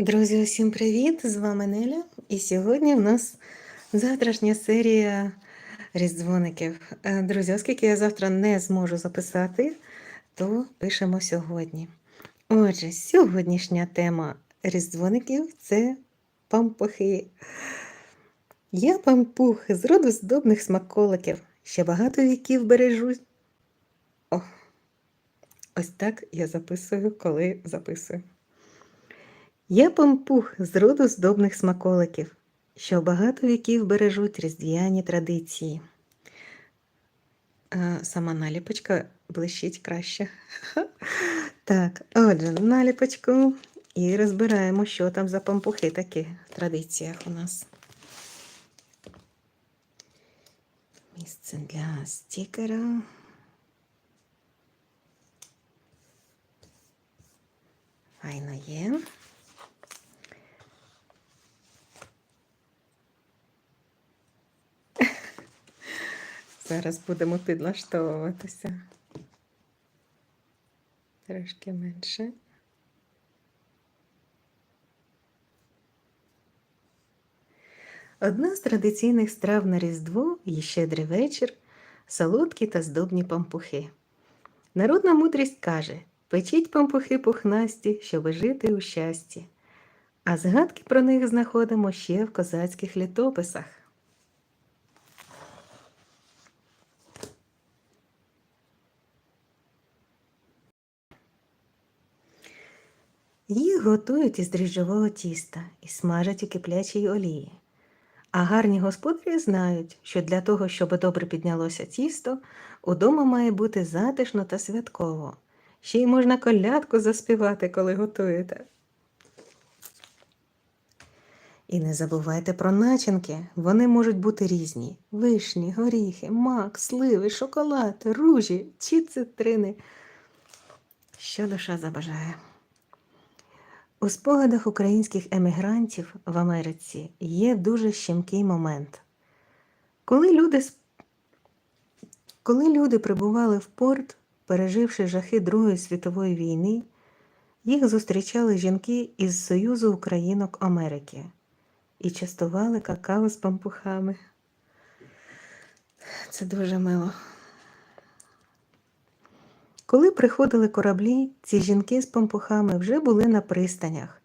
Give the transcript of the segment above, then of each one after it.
Друзі, усім привіт! З вами Неля. І сьогодні в нас завтрашня серія різдвоників. Е, Друзі, оскільки я завтра не зможу записати, то пишемо сьогодні. Отже, сьогоднішня тема різдвоників це пампухи. Я пампух з роду здобних смаколиків, ще багато віків бережу. О, ось так я записую, коли записую. Я пампух з роду здобних смаколиків, що багато віків бережуть різдвяні традиції. Сама наліпочка блищить краще. Так, отже, наліпочку і розбираємо, що там за пампухи такі в традиціях у нас. Місце для стікера. Файно є. Зараз будемо підлаштовуватися. Трошки менше. Одна з традиційних страв на Різдво і щедрий вечір солодкі та здобні пампухи. Народна мудрість каже: печіть пампухи пухнасті, щоби жити у щасті. А згадки про них знаходимо ще в козацьких літописах. Їх готують із дріжджового тіста і смажать у киплячій олії. А гарні господарі знають, що для того, щоб добре піднялося тісто, удома має бути затишно та святково. Ще й можна колядку заспівати, коли готуєте. І не забувайте про начинки. Вони можуть бути різні: вишні, горіхи, мак, сливи, шоколад, ружі чи цитрини. Що душа забажає. У спогадах українських емігрантів в Америці є дуже щемкий момент. Коли люди, Коли люди прибували в порт, переживши жахи Другої світової війни, їх зустрічали жінки із Союзу Українок Америки і частували какао з пампухами. Це дуже мило. Коли приходили кораблі, ці жінки з пампухами вже були на пристанях,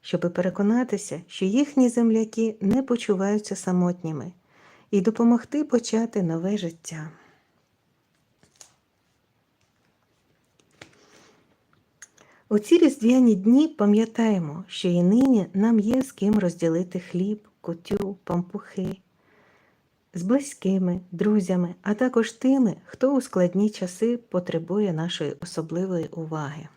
щоби переконатися, що їхні земляки не почуваються самотніми, і допомогти почати нове життя. У ці різдвяні дні пам'ятаємо, що і нині нам є з ким розділити хліб, кутю, пампухи з близькими, друзями, а також тими, хто у складні часи потребує нашої особливої уваги.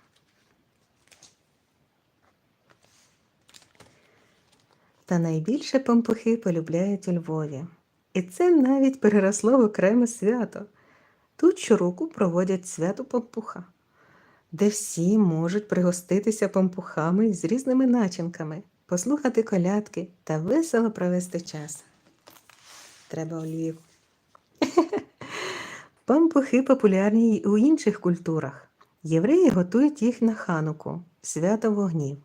Та найбільше пампухи полюбляють у Львові. І це навіть переросло в окреме свято. Тут щороку проводять свято пампуха, де всі можуть пригоститися пампухами з різними начинками, послухати колядки та весело провести час треба олію. Пампухи популярні й у інших культурах. Євреї готують їх на хануку, свято вогнів.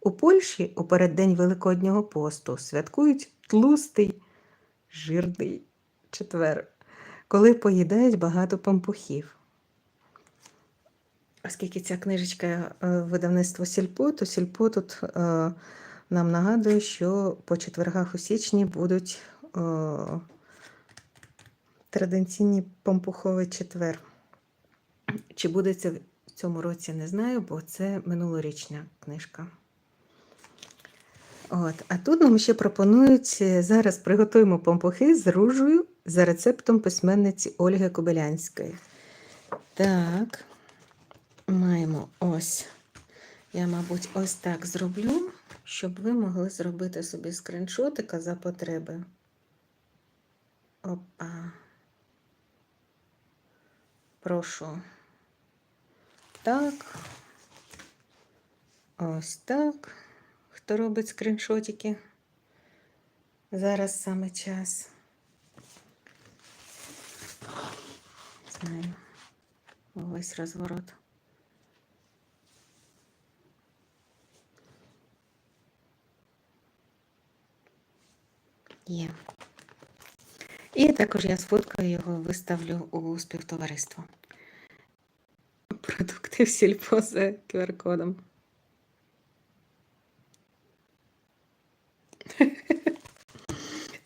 У Польщі у переддень Великоднього посту святкують тлустий, жирний четвер, коли поїдають багато пампухів. Оскільки ця книжечка е, видавництво Сільпо, то Сільпо тут е, нам нагадує, що по четвергах у січні будуть о, традиційний помпуховий четвер. Чи буде це в цьому році, не знаю, бо це минулорічня книжка. От. А тут нам ще пропонують зараз приготуємо помпухи з ружею за рецептом письменниці Ольги Кобилянської. Так, маємо ось. Я, мабуть, ось так зроблю, щоб ви могли зробити собі скриншотика за потреби. Опа. Прошу. Так. Ось так. Хто робить скріншотики? Зараз саме час. Знаю. Ось розворот. Є. Yeah. І також я сфоткаю його, виставлю у співтовариство. Продукти в сільпо з QR-кодом.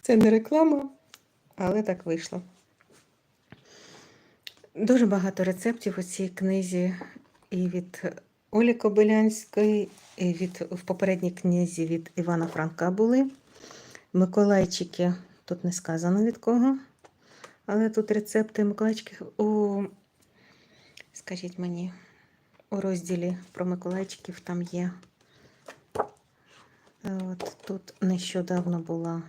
Це не реклама, але так вийшло. Дуже багато рецептів у цій книзі і від Олі Кобилянської, і від, в попередній книзі від Івана Франка були. Миколайчики, тут не сказано від кого, але тут рецепти Миколайчиків у, скажіть мені, у розділі про Миколайчиків там є. От тут нещодавно була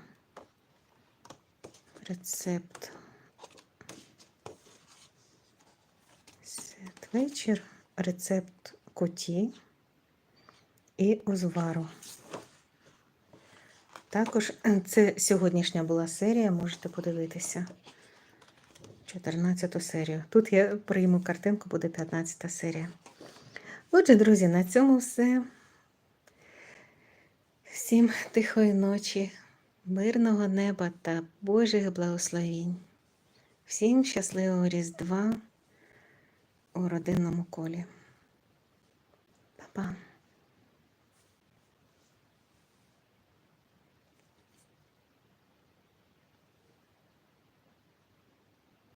рецепт. Святвечір, рецепт коті і узвару. Також е, це сьогоднішня була серія, можете подивитися. 14 серію. Тут я прийму картинку, буде 15 серія. Отже, друзі, на цьому все. Всім тихої ночі, мирного неба та Божих благословінь. Всім щасливого Різдва у родинному колі. Па-па.